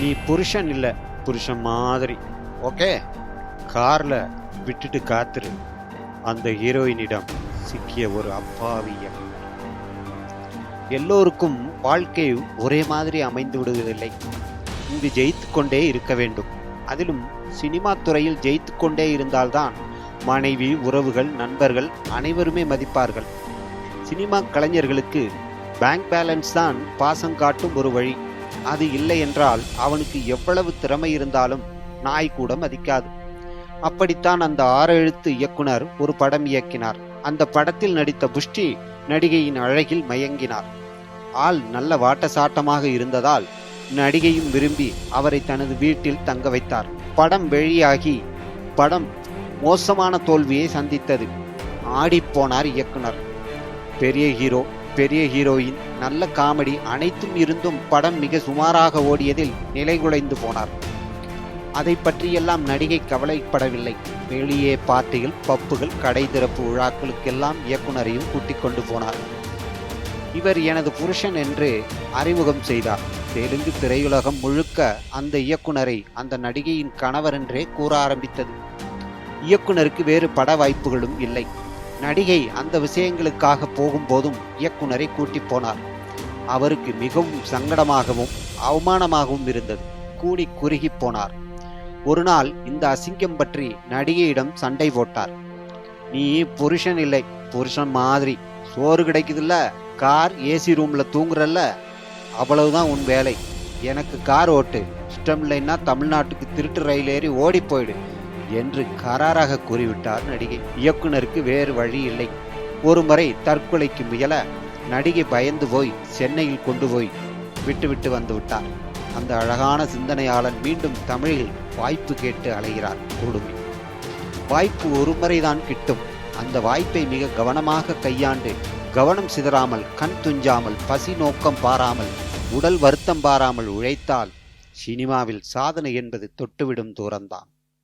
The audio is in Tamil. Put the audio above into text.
நீ புருஷன் இல்லை புருஷன் மாதிரி. ஓகே. கார்ல விட்டுட்டு காத்துரு. அந்த ஹீரோயினிடம் சிக்கிய ஒரு அப்பாவி இயக்குனர். எல்லோருக்கும் வாழ்க்கை ஒரே மாதிரி அமைந்து விடுவதில்லை. இங்கு ஜெயித்து கொண்டே இருக்க வேண்டும். அதிலும் சினிமா துறையில் ஜெயித்து கொண்டே இருந்தால்தான் மனைவி உறவுகள் நண்பர்கள் அனைவருமே மதிப்பார்கள். சினிமா கலைஞர்களுக்கு பேங்க் பேலன்ஸ் தான் பாசம் காட்டும் ஒரு வழி. அது இல்லை என்றால் அவனுக்கு எவ்வளவு திறமை இருந்தாலும் நாய் கூட மதிக்காது. அப்படித்தான் அந்த ஆறு எழுத்து இயக்குனர் ஒரு படம் இயக்கினார். அந்த படத்தில் நடித்த புஷ்டி நடிகையின் அழகில் மயங்கினார். ஆள் நல்ல வாட்டசாட்டமாக இருந்ததால் நடிகையும் விரும்பி அவரை தனது வீட்டில் தங்க வைத்தார். படம் வெளியாகி படம் மோசமான தோல்வியை சந்தித்தது. ஆடிப்போனார் இயக்குனர். பெரிய ஹீரோ. பெரிய ஹீரோயின் நல்ல காமெடி அனைத்தும் இருந்தும் படம் மிக சுமாராக ஓடியதில் நிலைகுலைந்து போனார். அதை பற்றியெல்லாம் நடிகை கவலைப்படவில்லை. வெளியே பார்ட்டிகள் பப்புகள் கடை திறப்பு விழாக்களுக்கெல்லாம் இயக்குனரையும் கூட்டிக் கொண்டு போனார். இவர் எனது புருஷன் என்று அறிமுகம் செய்தார். தெலுங்கு திரையுலகம் முழுக்க அந்த இயக்குனரை அந்த நடிகையின் கணவர் என்றே கூற ஆரம்பித்தது. இயக்குனருக்கு வேறு பட வாய்ப்புகளும் இல்லை. நடிகை அந்த விஷயங்களுக்காக போகும்போதும் இயக்குனரை கூட்டி போனார். அவருக்கு மிகவும் சங்கடமாகவும் அவமானமாகவும் இருந்தது. கூடி குறுகி போனார். ஒரு நாள் இந்த அசிங்கம் பற்றி நடிகையிடம் சண்டை போட்டார். நீ புருஷன் இல்லை புருஷன் மாதிரி. சோறு கிடைக்குதுல்ல கார் ஏசி ரூம்ல தூங்குறல்ல. அவ்வளவுதான் உன் வேலை. எனக்கு கார் ஓட்டு. இஷ்டம் இல்லைன்னா தமிழ்நாட்டுக்கு திருட்டு ரயில் ஏறி ஓடி போயிடு. என்று கராராக கூறிவிட்டார் நடிகை. இயக்குனருக்கு வேறு வழி இல்லை. ஒரு முறை தற்கொலைக்கு முயல நடிகை பயந்து போய் சென்னையில் கொண்டு போய் விட்டுவிட்டு வந்து விட்டார். அந்த அழகான சிந்தனையாளன் மீண்டும் தமிழில் வாய்ப்பு கேட்டு அலைகிறார் கொடுமை. வாய்ப்பு ஒரு முறைதான் கிட்டும். அந்த வாய்ப்பை மிக கவனமாக கையாண்டு கவனம் சிதறாமல் கண் துஞ்சாமல் பசி நோக்கம் பாராமல் உடல் வருத்தம் பாராமல் உழைத்தால் சினிமாவில் சாதனை என்பது தொட்டுவிடும் தூரம்தான்.